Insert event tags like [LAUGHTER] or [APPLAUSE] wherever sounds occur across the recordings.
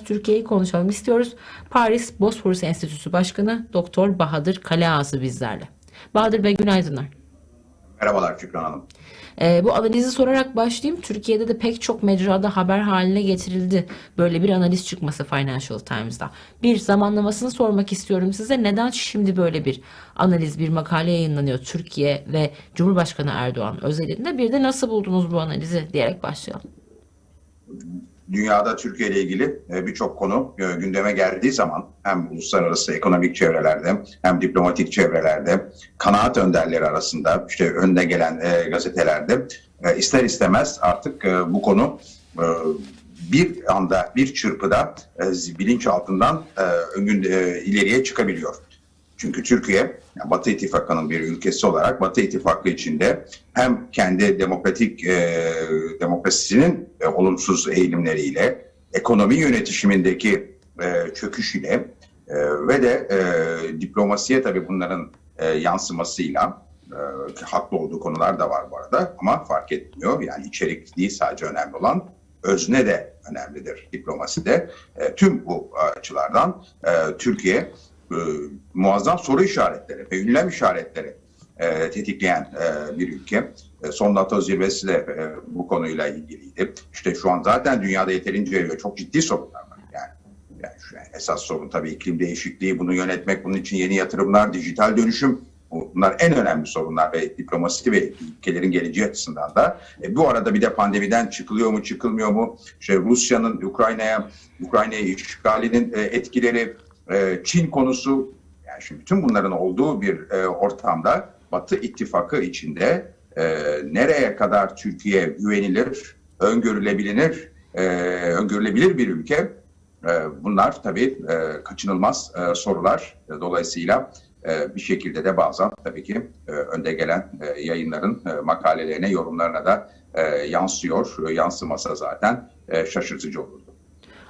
Türkiye'yi konuşalım istiyoruz. Paris Bosphorus Enstitüsü Başkanı Doktor Bahadır Kaleağızı bizlerle. Bahadır Bey günaydınlar. Merhabalar Şükran Hanım. Ee, bu analizi sorarak başlayayım. Türkiye'de de pek çok mecrada haber haline getirildi. Böyle bir analiz çıkması Financial Times'da. Bir zamanlamasını sormak istiyorum size. Neden şimdi böyle bir analiz, bir makale yayınlanıyor Türkiye ve Cumhurbaşkanı Erdoğan özelinde? Bir de nasıl buldunuz bu analizi diyerek başlayalım. Dünyada Türkiye ile ilgili e, birçok konu e, gündeme geldiği zaman hem uluslararası ekonomik çevrelerde hem diplomatik çevrelerde kanaat önderleri arasında işte önde gelen e, gazetelerde ister istemez artık bu konu bir anda bir çırpıda bilinç altından ileriye çıkabiliyor. Çünkü Türkiye yani Batı İttifakı'nın bir ülkesi olarak Batı İttifakı içinde hem kendi demokratik e, demokrasisinin e, olumsuz eğilimleriyle, ekonomi yönetişimindeki e, çöküşüyle e, ve de e, diplomasiye tabii bunların e, yansımasıyla e, haklı olduğu konular da var bu arada ama fark etmiyor. Yani içerik değil sadece önemli olan özne de önemlidir diplomaside. E, tüm bu açılardan e, Türkiye e, muazzam soru işaretleri ve ünlem işaretleri e, tetikleyen e, bir ülke. E, son NATO zirvesi de e, bu konuyla ilgiliydi. İşte şu an zaten dünyada yeterince çok ciddi sorunlar var. Yani, yani şu an esas sorun tabii iklim değişikliği, bunu yönetmek, bunun için yeni yatırımlar, dijital dönüşüm. Bunlar en önemli sorunlar ve diplomasi ve ülkelerin geleceği açısından da. E, bu arada bir de pandemiden çıkılıyor mu, çıkılmıyor mu? İşte Rusya'nın Ukrayna'ya Ukrayna'ya işgalinin e, etkileri, e, Çin konusu yani şimdi bütün bunların olduğu bir e, ortamda Batı ittifakı içinde e, nereye kadar Türkiye güvenilir, öngörülebilir, e, öngörülebilir bir ülke bunlar tabii kaçınılmaz sorular. Dolayısıyla bir şekilde de bazen tabii ki önde gelen yayınların makalelerine, yorumlarına da yansıyor. Yansımasa zaten şaşırtıcı olurdu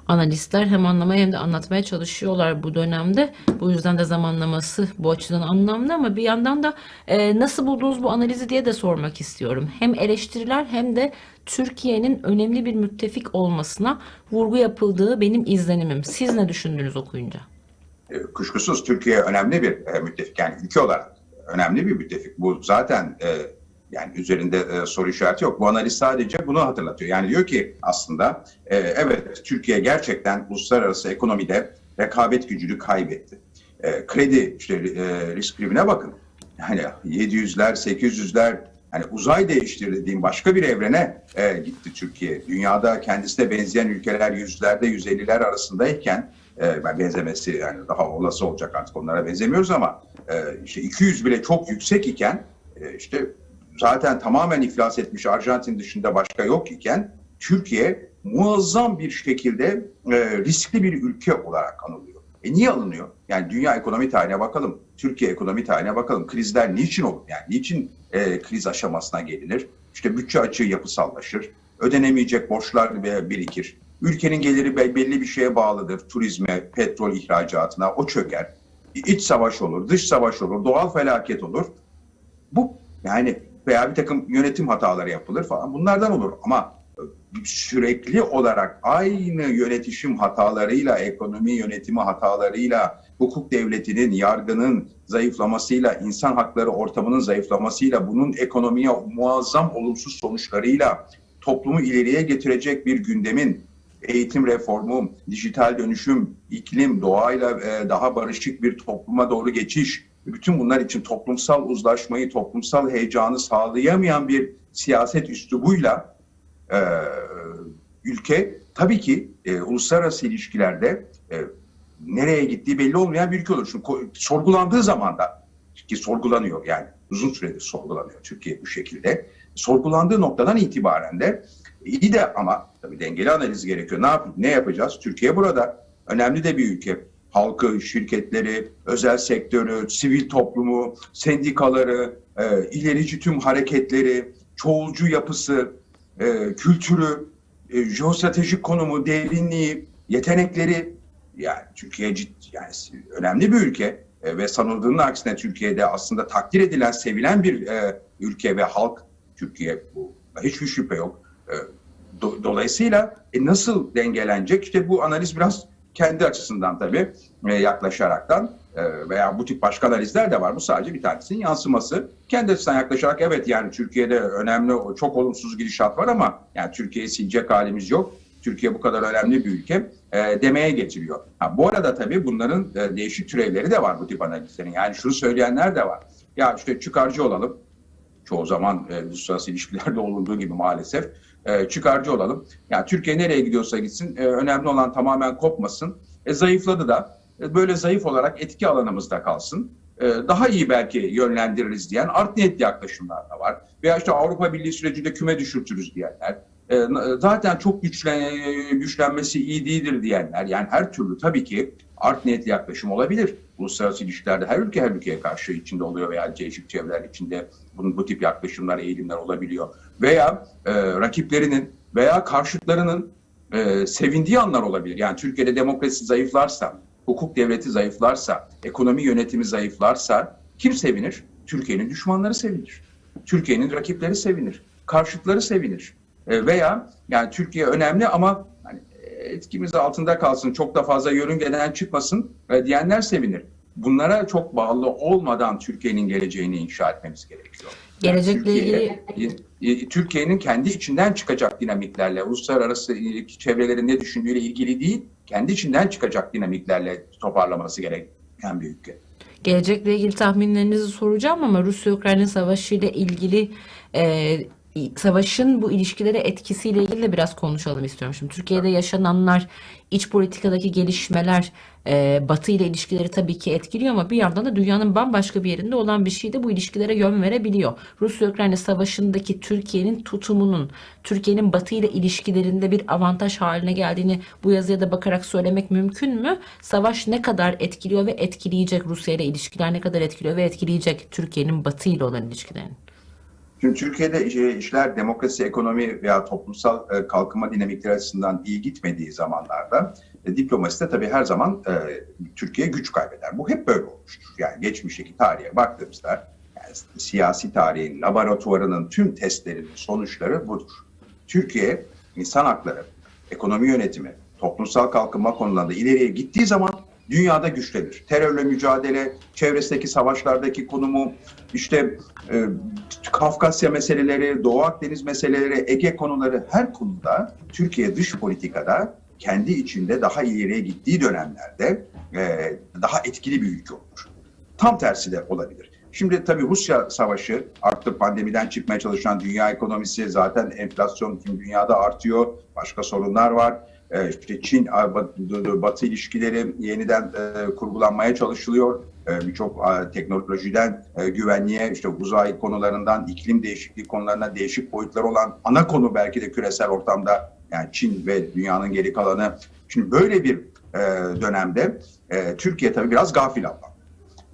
analistler hem anlamaya hem de anlatmaya çalışıyorlar bu dönemde. Bu yüzden de zamanlaması bu açıdan anlamlı ama bir yandan da e, nasıl buldunuz bu analizi diye de sormak istiyorum. Hem eleştiriler hem de Türkiye'nin önemli bir müttefik olmasına vurgu yapıldığı benim izlenimim. Siz ne düşündünüz okuyunca? E, kuşkusuz Türkiye önemli bir e, müttefik. Yani ülke olarak önemli bir müttefik. Bu zaten e, yani üzerinde e, soru işareti yok. Bu analiz sadece bunu hatırlatıyor. Yani diyor ki aslında e, evet Türkiye gerçekten uluslararası ekonomide rekabet gücünü kaybetti. E, kredi işte e, risk primine bakın. Yani 700'ler, 800'ler hani uzay değiştir dediğim başka bir evrene e, gitti Türkiye. Dünyada kendisine benzeyen ülkeler yüzlerde, 150'ler arasındayken e, benzemesi yani daha olası olacak artık onlara benzemiyoruz ama e, işte 200 bile çok yüksek iken e, işte zaten tamamen iflas etmiş Arjantin dışında başka yok iken Türkiye muazzam bir şekilde e, riskli bir ülke olarak anılıyor. E niye alınıyor? Yani dünya ekonomi tarihine bakalım, Türkiye ekonomi tarihine bakalım. Krizler niçin olur? Yani niçin e, kriz aşamasına gelinir? İşte bütçe açığı yapısallaşır, ödenemeyecek borçlar birikir. Ülkenin geliri belli bir şeye bağlıdır. Turizme, petrol ihracatına o çöker. İç savaş olur, dış savaş olur, doğal felaket olur. Bu yani veya bir takım yönetim hataları yapılır falan. Bunlardan olur ama sürekli olarak aynı yönetişim hatalarıyla, ekonomi yönetimi hatalarıyla, hukuk devletinin, yargının zayıflamasıyla, insan hakları ortamının zayıflamasıyla, bunun ekonomiye muazzam olumsuz sonuçlarıyla toplumu ileriye getirecek bir gündemin eğitim reformu, dijital dönüşüm, iklim, doğayla daha barışık bir topluma doğru geçiş, bütün bunlar için toplumsal uzlaşmayı, toplumsal heyecanı sağlayamayan bir siyaset üslubuyla e, ülke tabii ki e, uluslararası ilişkilerde e, nereye gittiği belli olmayan bir ülke olur. Çünkü sorgulandığı zaman da ki sorgulanıyor yani uzun süredir sorgulanıyor Türkiye bu şekilde. Sorgulandığı noktadan itibaren de iyi de ama tabii dengeli analiz gerekiyor. Ne yap ne yapacağız? Türkiye burada önemli de bir ülke halkı, şirketleri, özel sektörü, sivil toplumu, sendikaları, e, ilerici tüm hareketleri, çoğulcu yapısı, e, kültürü, e, jeostratejik konumu, derinliği, yetenekleri yani Türkiye ciddi, yani önemli bir ülke e, ve sanıldığının aksine Türkiye'de aslında takdir edilen, sevilen bir e, ülke ve halk Türkiye bu. Hiçbir şüphe yok. E, Do- dolayısıyla e, nasıl dengelenecek? İşte bu analiz biraz kendi açısından tabii e, yaklaşaraktan e, veya bu tip başka analizler de var. Bu sadece bir tanesinin yansıması. Kendi açısından yaklaşarak evet yani Türkiye'de önemli çok olumsuz gidişat var ama yani Türkiye'yi silecek halimiz yok. Türkiye bu kadar önemli bir ülke e, demeye getiriyor. Ha, bu arada tabii bunların e, değişik türevleri de var bu tip analizlerin. Yani şunu söyleyenler de var. Ya işte çıkarcı olalım. Çoğu zaman e, uluslararası ilişkilerde [LAUGHS] olduğu gibi maalesef e, çıkarcı olalım. Yani Türkiye nereye gidiyorsa gitsin e, önemli olan tamamen kopmasın. E, zayıfladı da e, böyle zayıf olarak etki alanımızda kalsın. E, daha iyi belki yönlendiririz diyen art niyetli yaklaşımlar da var. Veya işte Avrupa Birliği sürecinde küme düşürtürüz diyenler. E, zaten çok güçlen, güçlenmesi iyi değildir diyenler. Yani her türlü tabii ki art niyetli yaklaşım olabilir. Uluslararası ilişkilerde her ülke her ülkeye karşı içinde oluyor veya değişik çevreler içinde bunun, bu tip yaklaşımlar, eğilimler olabiliyor. Veya e, rakiplerinin veya karşıtlarının e, sevindiği anlar olabilir. Yani Türkiye'de demokrasi zayıflarsa, hukuk devleti zayıflarsa, ekonomi yönetimi zayıflarsa kim sevinir? Türkiye'nin düşmanları sevinir. Türkiye'nin rakipleri sevinir. Karşıtları sevinir. E, veya yani Türkiye önemli ama hani etkimiz altında kalsın, çok da fazla yörüngeden çıkmasın e, diyenler sevinir. Bunlara çok bağlı olmadan Türkiye'nin geleceğini inşa etmemiz gerekiyor. Yani Gelecekle Türkiye- e, Türkiye'nin kendi içinden çıkacak dinamiklerle, uluslararası çevrelerin ne düşündüğüyle ilgili değil, kendi içinden çıkacak dinamiklerle toparlaması gereken bir ülke. Gelecekle ilgili tahminlerinizi soracağım ama Rusya-Ukrayna savaşı ile ilgili e, savaşın bu ilişkilere etkisiyle ilgili de biraz konuşalım istiyorum. Şimdi Türkiye'de yaşananlar, iç politikadaki gelişmeler e, Batı ile ilişkileri tabii ki etkiliyor ama bir yandan da dünyanın bambaşka bir yerinde olan bir şey de bu ilişkilere yön verebiliyor. Rusya-Ukrayna savaşındaki Türkiye'nin tutumunun, Türkiye'nin Batı ile ilişkilerinde bir avantaj haline geldiğini bu yazıya da bakarak söylemek mümkün mü? Savaş ne kadar etkiliyor ve etkileyecek Rusya ile ilişkiler ne kadar etkiliyor ve etkileyecek Türkiye'nin Batı ile olan ilişkilerini? Şimdi Türkiye'de e, işler demokrasi, ekonomi veya toplumsal e, kalkınma dinamikleri açısından iyi gitmediği zamanlarda e, diplomaside tabii her zaman Türkiye güç kaybeder. Bu hep böyle olmuştur. Yani geçmişteki tarihe baktığımızda yani siyasi tarihin laboratuvarının tüm testlerinin sonuçları budur. Türkiye insan hakları, ekonomi yönetimi, toplumsal kalkınma konularında ileriye gittiği zaman dünyada güçlenir. Terörle mücadele, çevresindeki savaşlardaki konumu, işte e, Kafkasya meseleleri, Doğu Akdeniz meseleleri, Ege konuları her konuda Türkiye dış politikada kendi içinde daha ileriye gittiği dönemlerde e, daha etkili bir ülke olur. Tam tersi de olabilir. Şimdi tabii Rusya savaşı artık pandemiden çıkmaya çalışan dünya ekonomisi zaten enflasyon tüm dünyada artıyor. Başka sorunlar var. Ee, işte Çin Batı ilişkileri yeniden e, kurgulanmaya çalışılıyor. E, Birçok e, teknolojiden e, güvenliğe, işte uzay konularından iklim değişikliği konularına değişik boyutları olan ana konu belki de küresel ortamda yani Çin ve dünyanın geri kalanı. Şimdi böyle bir e, dönemde e, Türkiye tabii biraz gafil avlandı.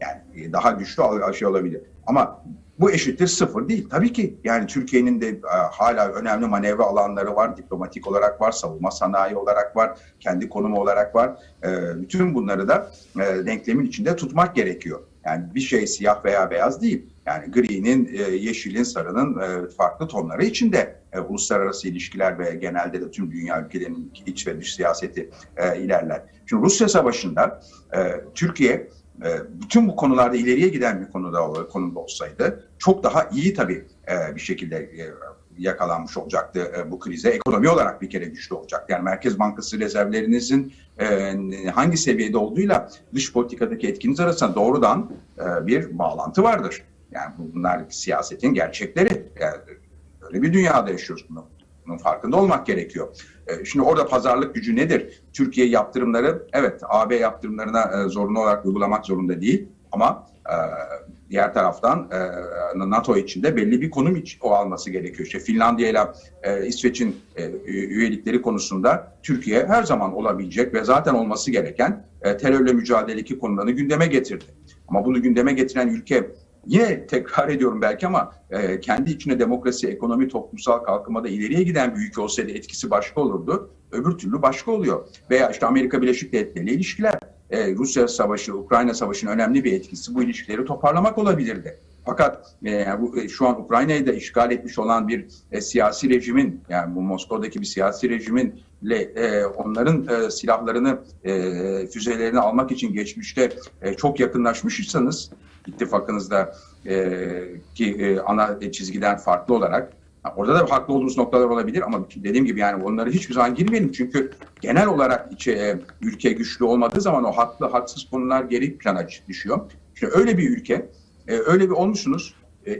Yani e, daha güçlü şey olabilir. Ama bu eşittir sıfır değil. Tabii ki yani Türkiye'nin de e, hala önemli manevra alanları var. Diplomatik olarak var, savunma sanayi olarak var, kendi konumu olarak var. E, bütün bunları da e, denklemin içinde tutmak gerekiyor. Yani bir şey siyah veya beyaz değil. Yani gri'nin, yeşilin, sarının farklı tonları içinde uluslararası ilişkiler ve genelde de tüm dünya ülkelerinin iç ve dış siyaseti ilerler. Şimdi Rusya Savaşı'nda Türkiye bütün bu konularda ileriye giden bir konuda konuda olsaydı çok daha iyi tabii e, bir şekilde e, yakalanmış olacaktı e, bu krize. Ekonomi olarak bir kere güçlü olacaktı. Yani Merkez Bankası rezervlerinizin hangi seviyede olduğuyla dış politikadaki etkiniz arasında doğrudan bir bağlantı vardır. Yani bunlar siyasetin gerçekleri. Yani öyle bir dünyada yaşıyoruz bunu. Bunun farkında olmak gerekiyor. E, Şimdi orada pazarlık gücü nedir? Türkiye yaptırımları, evet AB yaptırımlarına e, zorunlu olarak uygulamak zorunda değil. Ama e, diğer taraftan NATO içinde belli bir konum o alması gerekiyor. İşte Finlandiya ile İsveç'in üyelikleri konusunda Türkiye her zaman olabilecek ve zaten olması gereken terörle mücadeledeki konularını gündeme getirdi. Ama bunu gündeme getiren ülke Yine tekrar ediyorum belki ama e, kendi içine demokrasi, ekonomi, toplumsal kalkınmada ileriye giden bir ülke olsaydı etkisi başka olurdu. Öbür türlü başka oluyor. Veya işte Amerika Birleşik Devletleri ile ilişkiler. E, Rusya Savaşı, Ukrayna Savaşı'nın önemli bir etkisi bu ilişkileri toparlamak olabilirdi. Fakat e, bu, e, şu an Ukrayna'yı da işgal etmiş olan bir e, siyasi rejimin yani bu Moskova'daki bir siyasi rejiminle e, onların e, silahlarını e, füzelerini almak için geçmişte e, çok yakınlaşmışsanız ittifakınızda e, ki e, ana çizgiden farklı olarak orada da haklı olduğumuz noktalar olabilir ama dediğim gibi yani onları hiçbir zaman girmeyelim çünkü genel olarak içe, e, ülke güçlü olmadığı zaman o haklı haksız konular geri plana düşüyor. İşte öyle bir ülke e, öyle bir olmuşsunuz. E,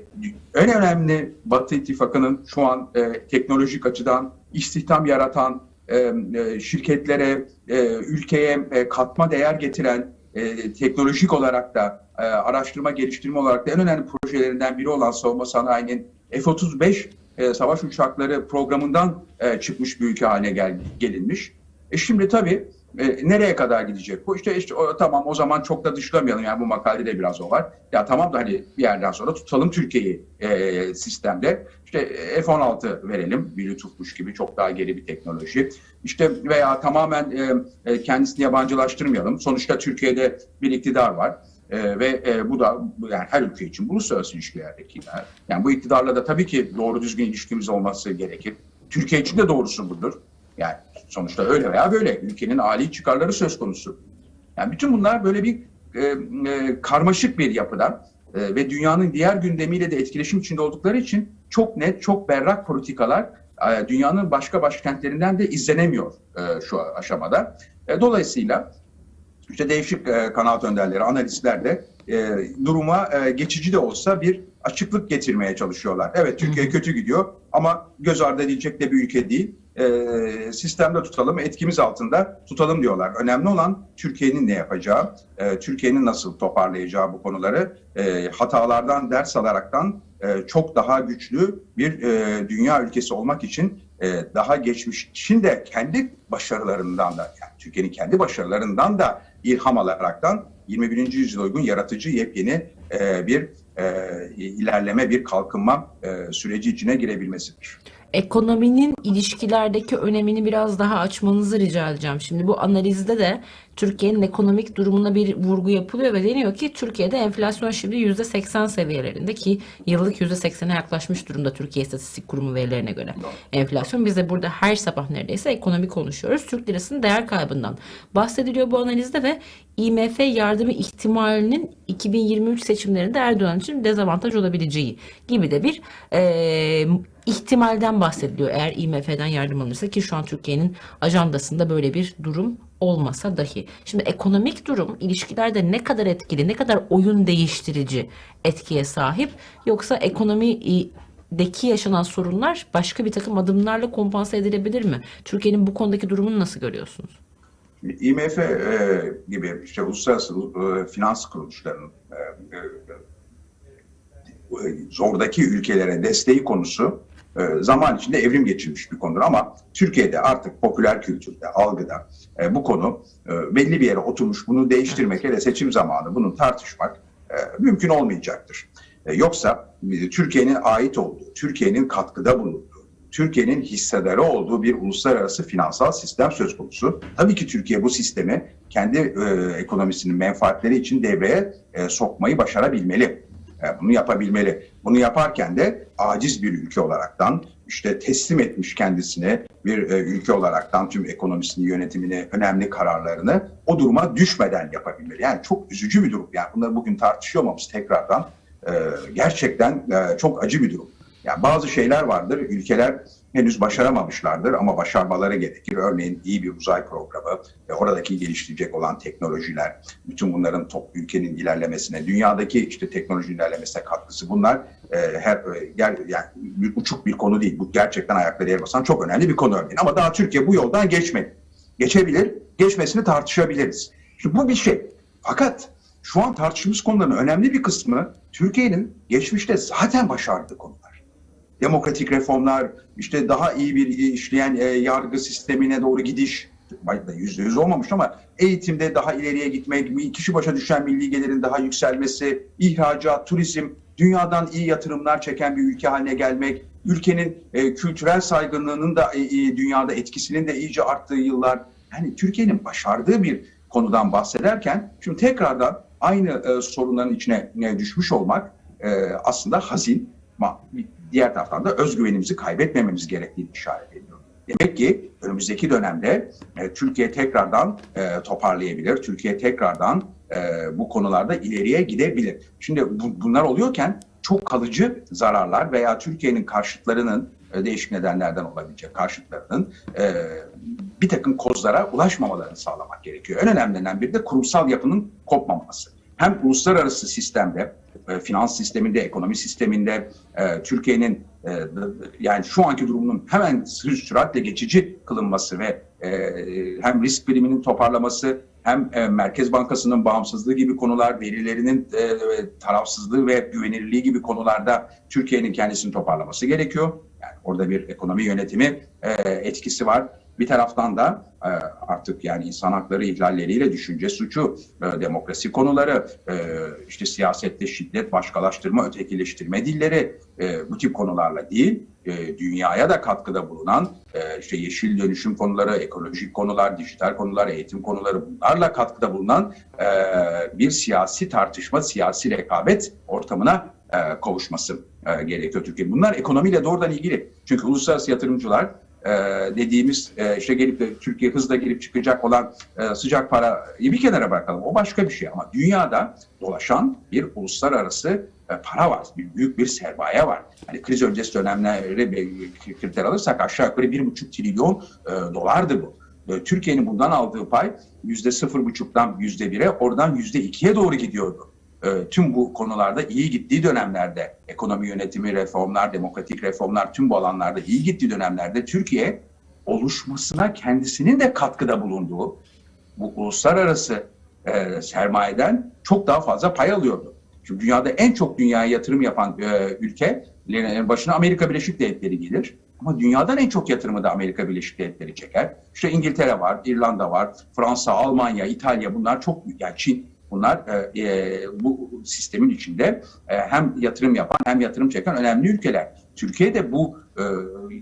en önemli Batı İttifakı'nın şu an e, teknolojik açıdan istihdam yaratan e, e, şirketlere, e, ülkeye e, katma değer getiren, e, teknolojik olarak da e, araştırma geliştirme olarak da en önemli projelerinden biri olan savunma sanayinin F-35 e, savaş uçakları programından e, çıkmış bir ülke haline gel, gelinmiş. E şimdi tabii e, nereye kadar gidecek bu? İşte, işte o, tamam o zaman çok da dışlamayalım yani bu makalede de biraz o var. Ya tamam da hani bir yerden sonra tutalım Türkiye'yi e, sistemde. İşte F-16 verelim, bir lütufmuş gibi çok daha geri bir teknoloji. İşte veya tamamen e, e, kendisini yabancılaştırmayalım. Sonuçta Türkiye'de bir iktidar var. E, ve e, bu da yani her ülke için uluslararası ilişkilerdeki yani bu iktidarla da tabii ki doğru düzgün ilişkimiz olması gerekir. Türkiye için de doğrusu budur. Yani sonuçta öyle veya böyle ülkenin âli çıkarları söz konusu. Yani bütün bunlar böyle bir e, e, karmaşık bir yapıdan e, ve dünyanın diğer gündemiyle de etkileşim içinde oldukları için çok net, çok berrak politikalar e, dünyanın başka başkentlerinden de izlenemiyor e, şu aşamada. E, dolayısıyla işte değişik e, kanaat önderleri, analistler de e, duruma e, geçici de olsa bir açıklık getirmeye çalışıyorlar. Evet Türkiye kötü gidiyor ama göz ardı edilecek de bir ülke değil. E, sistemde tutalım, etkimiz altında tutalım diyorlar. Önemli olan Türkiye'nin ne yapacağı, e, Türkiye'nin nasıl toparlayacağı bu konuları e, hatalardan ders alaraktan e, çok daha güçlü bir e, dünya ülkesi olmak için e, daha geçmişin de kendi başarılarından da yani Türkiye'nin kendi başarılarından da ilham alaraktan 21. yüzyıla uygun yaratıcı yepyeni e, bir e, ilerleme, bir kalkınma e, süreci içine girebilmesidir. Ekonominin ilişkilerdeki önemini biraz daha açmanızı rica edeceğim. Şimdi bu analizde de Türkiye'nin ekonomik durumuna bir vurgu yapılıyor ve deniyor ki Türkiye'de enflasyon şimdi %80 seviyelerinde ki yıllık %80'e yaklaşmış durumda Türkiye İstatistik Kurumu verilerine göre. Enflasyon biz de burada her sabah neredeyse ekonomi konuşuyoruz. Türk lirasının değer kaybından bahsediliyor bu analizde ve IMF yardımı ihtimalinin 2023 seçimlerinde Erdoğan için dezavantaj olabileceği gibi de bir e, ihtimalden bahsediliyor eğer IMF'den yardım alırsa ki şu an Türkiye'nin ajandasında böyle bir durum olmasa dahi. Şimdi ekonomik durum ilişkilerde ne kadar etkili, ne kadar oyun değiştirici etkiye sahip yoksa ekonomideki yaşanan sorunlar başka bir takım adımlarla kompanse edilebilir mi? Türkiye'nin bu konudaki durumunu nasıl görüyorsunuz? IMF e, gibi işte uluslararası e, finans kuruluşlarının e, e, zordaki ülkelere desteği konusu e, zaman içinde evrim geçirmiş bir konudur ama Türkiye'de artık popüler kültürde, algıda e, bu konu e, belli bir yere oturmuş. Bunu değiştirmek hele seçim zamanı bunu tartışmak e, mümkün olmayacaktır. E, yoksa e, Türkiye'nin ait olduğu, Türkiye'nin katkıda bulunduğu, Türkiye'nin hissedarı olduğu bir uluslararası finansal sistem söz konusu. Tabii ki Türkiye bu sistemi kendi e, ekonomisinin menfaatleri için devreye e, sokmayı başarabilmeli. E, bunu yapabilmeli. Bunu yaparken de aciz bir ülke olaraktan işte teslim etmiş kendisine bir e, ülke olaraktan tüm ekonomisini, yönetimini, önemli kararlarını o duruma düşmeden yapabilmeli. Yani çok üzücü bir durum. Yani bunları bugün tartışıyor olmamız tekrardan e, gerçekten e, çok acı bir durum. Yani bazı şeyler vardır, ülkeler henüz başaramamışlardır ama başarmaları gerekir. Örneğin iyi bir uzay programı, ve oradaki geliştirecek olan teknolojiler, bütün bunların top ülkenin ilerlemesine, dünyadaki işte teknoloji ilerlemesine katkısı bunlar e, her e, ger, yani bir uçuk bir konu değil. Bu gerçekten ayakları yer basan çok önemli bir konu örneğin. Ama daha Türkiye bu yoldan geçmedi. Geçebilir, geçmesini tartışabiliriz. Şimdi bu bir şey. Fakat şu an tartıştığımız konuların önemli bir kısmı Türkiye'nin geçmişte zaten başardığı konular demokratik reformlar, işte daha iyi bir işleyen e, yargı sistemine doğru gidiş, yüzde yüz olmamış ama eğitimde daha ileriye gitmek, kişi başa düşen milli gelirin daha yükselmesi, ihracat, turizm, dünyadan iyi yatırımlar çeken bir ülke haline gelmek, ülkenin e, kültürel saygınlığının da e, dünyada etkisinin de iyice arttığı yıllar. Yani Türkiye'nin başardığı bir konudan bahsederken şimdi tekrardan aynı e, sorunların içine e, düşmüş olmak e, aslında hazin ama diğer taraftan da özgüvenimizi kaybetmememiz gerektiğini işaret ediyor. Demek ki önümüzdeki dönemde e, Türkiye tekrardan e, toparlayabilir. Türkiye tekrardan e, bu konularda ileriye gidebilir. Şimdi bu, bunlar oluyorken çok kalıcı zararlar veya Türkiye'nin karşıtlarının e, değişik nedenlerden olabilecek karşıtlarının e, bir takım kozlara ulaşmamalarını sağlamak gerekiyor. En önemlilerinden biri de kurumsal yapının kopmaması. Hem uluslararası sistemde, e, finans sisteminde, ekonomi sisteminde e, Türkiye'nin e, yani şu anki durumunun hemen süratle geçici kılınması ve hem risk priminin toparlaması hem Merkez Bankası'nın bağımsızlığı gibi konular, verilerinin tarafsızlığı ve güvenilirliği gibi konularda Türkiye'nin kendisini toparlaması gerekiyor. Yani orada bir ekonomi yönetimi etkisi var. Bir taraftan da e, artık yani insan hakları ihlalleriyle düşünce suçu, e, demokrasi konuları, e, işte siyasette şiddet, başkalaştırma, ötekileştirme dilleri bu tip konularla değil, dünyaya da katkıda bulunan işte yeşil dönüşüm konuları, ekolojik konular, dijital konular, eğitim konuları bunlarla katkıda bulunan bir siyasi tartışma, siyasi rekabet ortamına e, kavuşması gerekiyor Türkiye. Bunlar ekonomiyle doğrudan ilgili. Çünkü uluslararası yatırımcılar e, dediğimiz e, işte gelip de Türkiye hızla gelip çıkacak olan e, sıcak parayı bir kenara bırakalım. O başka bir şey ama dünyada dolaşan bir uluslararası e, para var. Bir, büyük bir sermaye var. Hani kriz öncesi dönemleri kriter alırsak aşağı yukarı bir buçuk trilyon e, dolardı bu. E, Türkiye'nin bundan aldığı pay yüzde sıfır buçuktan yüzde bire oradan yüzde ikiye doğru gidiyordu e, tüm bu konularda iyi gittiği dönemlerde ekonomi yönetimi reformlar, demokratik reformlar tüm bu alanlarda iyi gittiği dönemlerde Türkiye oluşmasına kendisinin de katkıda bulunduğu bu uluslararası e, sermayeden çok daha fazla pay alıyordu. Şimdi dünyada en çok dünyaya yatırım yapan e, ülke başına Amerika Birleşik Devletleri gelir. Ama dünyadan en çok yatırımı da Amerika Birleşik Devletleri çeker. İşte İngiltere var, İrlanda var, Fransa, Almanya, İtalya bunlar çok yani Çin Bunlar e, e, bu sistemin içinde e, hem yatırım yapan hem yatırım çeken önemli ülkeler. Türkiye de bu e,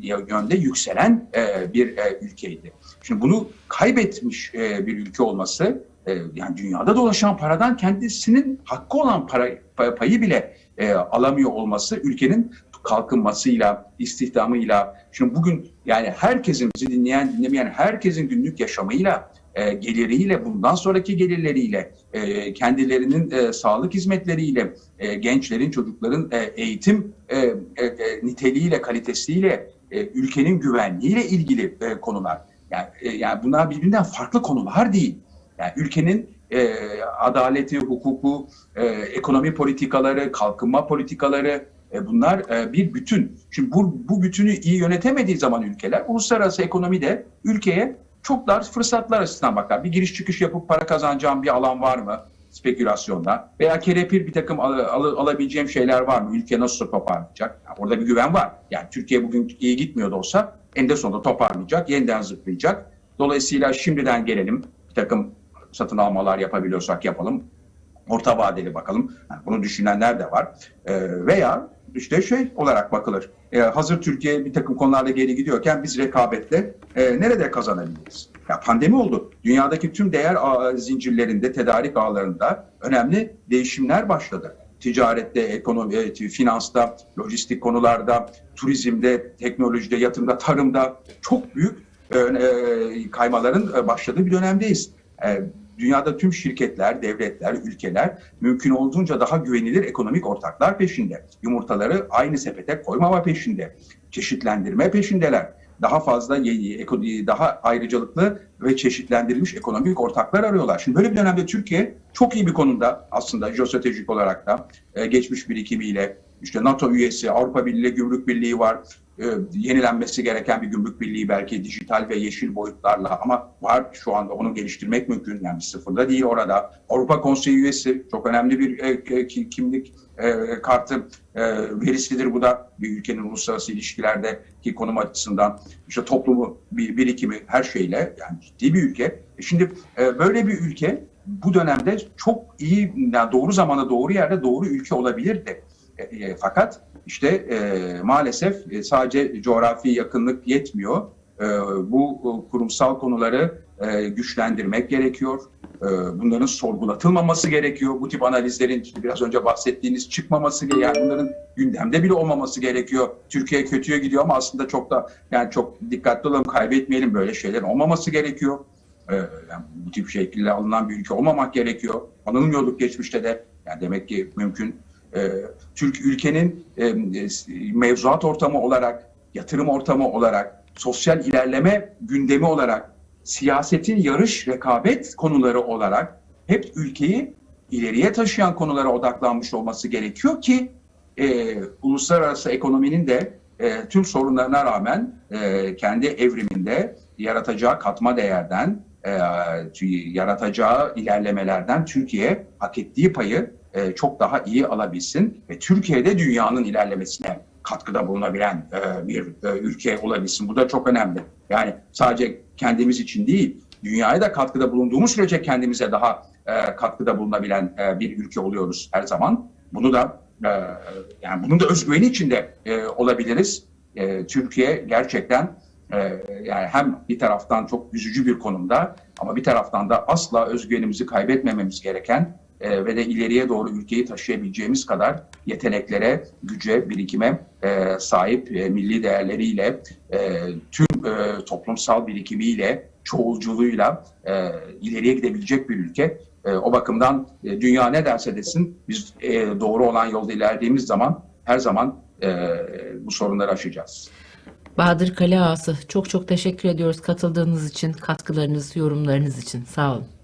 yönde yükselen e, bir e, ülkeydi. Şimdi bunu kaybetmiş e, bir ülke olması e, yani dünyada dolaşan paradan kendisinin hakkı olan para payı bile e, alamıyor olması ülkenin kalkınmasıyla, istihdamıyla, şimdi bugün yani herkesin bizi dinleyen, dinlemeyen herkesin günlük yaşamıyla e, geliriyle, bundan sonraki gelirleriyle, e, kendilerinin e, sağlık hizmetleriyle, e, gençlerin, çocukların e, eğitim e, e, e, niteliğiyle, kalitesiyle, e, ülkenin güvenliğiyle ilgili e, konular. Yani, e, yani bunlar birbirinden farklı konular değil. Yani ülkenin e, adaleti, hukuku, e, ekonomi politikaları, kalkınma politikaları, e, bunlar e, bir bütün. Şimdi bu, bu bütünü iyi yönetemediği zaman ülkeler, uluslararası ekonomide ülkeye çok dar fırsatlar açısından bakar. Bir giriş çıkış yapıp para kazanacağım bir alan var mı? spekülasyonda veya kerepir bir takım al, al, alabileceğim şeyler var mı? Ülke nasıl toparlayacak? Yani orada bir güven var. Yani Türkiye bugün iyi gitmiyor da olsa eninde sonunda toparlayacak, yeniden zıplayacak. Dolayısıyla şimdiden gelelim. Bir takım satın almalar yapabiliyorsak yapalım. Orta vadeli bakalım. Yani bunu düşünenler de var. Ee, veya işte şey olarak bakılır. Ee, hazır Türkiye bir takım konularda geri gidiyorken biz rekabette e, nerede kazanabiliriz? Ya pandemi oldu. Dünyadaki tüm değer ağ, zincirlerinde, tedarik ağlarında önemli değişimler başladı. Ticarette, ekonomi, e, finansta, lojistik konularda, turizmde, teknolojide, yatırımda, tarımda çok büyük e, e, kaymaların başladığı bir dönemdeyiz. E, dünyada tüm şirketler, devletler, ülkeler mümkün olduğunca daha güvenilir ekonomik ortaklar peşinde. Yumurtaları aynı sepete koymama peşinde. Çeşitlendirme peşindeler. Daha fazla daha ayrıcalıklı ve çeşitlendirilmiş ekonomik ortaklar arıyorlar. Şimdi böyle bir dönemde Türkiye çok iyi bir konumda aslında jeostratejik olarak da e, geçmiş birikimiyle işte NATO üyesi, Avrupa Birliği, Gümrük Birliği var e, yenilenmesi gereken bir gümrük birliği belki dijital ve yeşil boyutlarla ama var şu anda onu geliştirmek mümkün. Yani sıfırda değil orada. Avrupa Konseyi üyesi çok önemli bir e, e kimlik e, kartı e, verisidir bu da bir ülkenin uluslararası ilişkilerdeki konum açısından işte toplumu bir, birikimi her şeyle yani ciddi bir ülke. E şimdi e, böyle bir ülke bu dönemde çok iyi yani doğru zamanda doğru yerde doğru ülke olabilirdi. E, e, fakat işte e, maalesef e, sadece coğrafi yakınlık yetmiyor. E, bu kurumsal konuları e, güçlendirmek gerekiyor. E, bunların sorgulatılmaması gerekiyor. Bu tip analizlerin işte biraz önce bahsettiğiniz çıkmaması gerekiyor. Yani bunların gündemde bile olmaması gerekiyor. Türkiye kötüye gidiyor ama aslında çok da yani çok dikkatli olalım, kaybetmeyelim böyle şeylerin olmaması gerekiyor. E, yani bu tip şekilde alınan bir ülke olmamak gerekiyor. Anılmıyorduk geçmişte de. Yani demek ki mümkün. E, Türk ülkenin e, e, mevzuat ortamı olarak, yatırım ortamı olarak, sosyal ilerleme gündemi olarak, siyasetin yarış, rekabet konuları olarak hep ülkeyi ileriye taşıyan konulara odaklanmış olması gerekiyor ki uluslararası ekonominin de tüm sorunlarına rağmen kendi evriminde yaratacağı katma değerden, yaratacağı ilerlemelerden Türkiye hak ettiği payı e, çok daha iyi alabilsin ve Türkiye'de dünyanın ilerlemesine katkıda bulunabilen e, bir e, ülke olabilsin. Bu da çok önemli. Yani sadece kendimiz için değil, dünyaya da katkıda bulunduğumuz sürece kendimize daha e, katkıda bulunabilen e, bir ülke oluyoruz her zaman. Bunu da e, yani bunun da özgüveni içinde e, olabiliriz. E, Türkiye gerçekten e, yani hem bir taraftan çok üzücü bir konumda ama bir taraftan da asla özgüvenimizi kaybetmememiz gereken e, ve de ileriye doğru ülkeyi taşıyabileceğimiz kadar yeteneklere, güce, birikime e, sahip e, milli değerleriyle, e, tüm e, toplumsal birikimiyle, çoğulculuğuyla e, ileriye gidebilecek bir ülke. E, o bakımdan e, dünya ne derse desin biz e, doğru olan yolda ilerlediğimiz zaman her zaman e, bu sorunları aşacağız. Bahadır Kaleağası çok çok teşekkür ediyoruz katıldığınız için, katkılarınız, yorumlarınız için. Sağ olun.